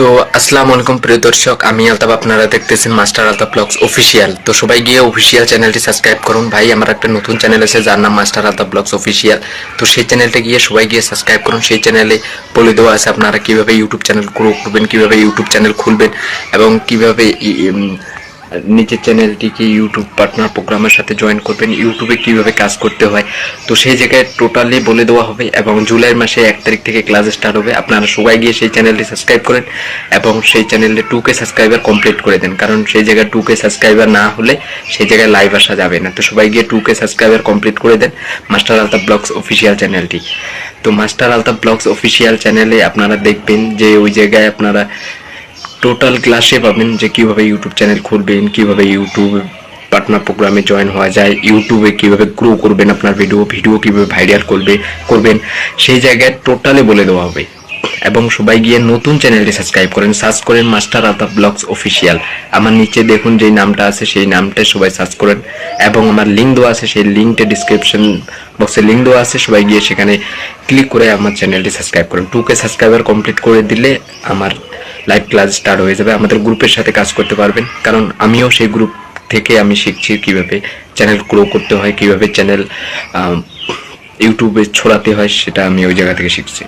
তো আসসালামু আলাইকুম, প্রিয় দর্শক। আমি আলতাব আপনারা দেখতেছেন মাস্টার আলতাব ব্লগস অফিসিয়াল তো সবাই গিয়ে অফিসিয়াল চ্যানেলটি সাবস্ক্রাইব করুন। ভাই, আমার একটা নতুন চ্যানেল আছে, যার নাম মাস্টার আলতাব ব্লগস অফিসিয়াল তো সেই চ্যানেলটা গিয়ে সবাই গিয়ে সাবস্ক্রাইব করুন। সেই চ্যানেলে বলে দেওয়া আছে আপনারা কীভাবে ইউটিউব চ্যানেল গ্রো করবেন, কীভাবে ইউটিউব চ্যানেল খুলবেন এবং কীভাবে নিজের চ্যানেলটিকে ইউটিউব পার্টনার প্রোগ্রামের সাথে জয়েন করবেন। ইউটিউবে কীভাবে কাজ করতে হয়? তো সেই জায়গায় টোটালি বলে দেওয়া হবে এবং জুলাই মাসে এক তারিখ থেকে ক্লাস স্টার্ট হবে। আপনারা সবাই গিয়ে সেই চ্যানেলটি সাবস্ক্রাইব করেন এবং সেই চ্যানেলে টু কে সাবস্ক্রাইবার কমপ্লিট করে দেন। কারণ সেই জায়গায় টু কে সাবস্ক্রাইবার না হলে সেই জায়গায় লাইভ আসা যাবে না। তো সবাই গিয়ে টু কে সাবস্ক্রাইবার কমপ্লিট করে দেন মাস্টার আলতাফ ব্লগস অফিসিয়াল চ্যানেলটি তো মাস্টার আলতাফ ব্লগস অফিসিয়াল চ্যানেলে আপনারা দেখবেন যে ওই জায়গায় আপনারা টোটাল ক্লাসে পাবেন যে কীভাবে ইউটিউব চ্যানেল খুলবেন, কীভাবে ইউটিউব পার্টনার প্রোগ্রামে জয়েন হওয়া যায় ইউটিউবে কীভাবে গ্রো করবেন আপনার ভিডিও ভিডিও কীভাবে ভাইরাল করবে, করবেন, সেই জায়গায় টোটালি বলে দেওয়া হবে। এবং সবাই গিয়ে নতুন চ্যানেলটি সাবস্ক্রাইব করেন সার্চ করেন মাস্টার আলতাফ ব্লগস অফিসিয়াল আমার নিচে দেখুন যেই নামটা আছে, সেই নামটা সবাই সার্চ করেন। এবং আমার লিঙ্ক দেওয়া আছে, সেই লিঙ্কটা ডিসক্রিপশন বক্সে লিঙ্ক দেওয়া আছে, সবাই গিয়ে সেখানে ক্লিক করে আমার চ্যানেলটি সাবস্ক্রাইব করেন। টুকে সাবস্ক্রাইবার কমপ্লিট করে দিলে আমার লাইভ ক্লাস স্টার্ট হয়ে যাবে। আমাদের গ্রুপের সাথে কাজ করতে পারবেন। কারণ আমিও সেই গ্রুপ থেকে আমি শিখছি কীভাবে চ্যানেল গ্রো করতে হয়, কীভাবে চ্যানেল ইউটিউবে ছড়াতে হয়, সেটা আমি ওই জায়গা থেকে শিখছি।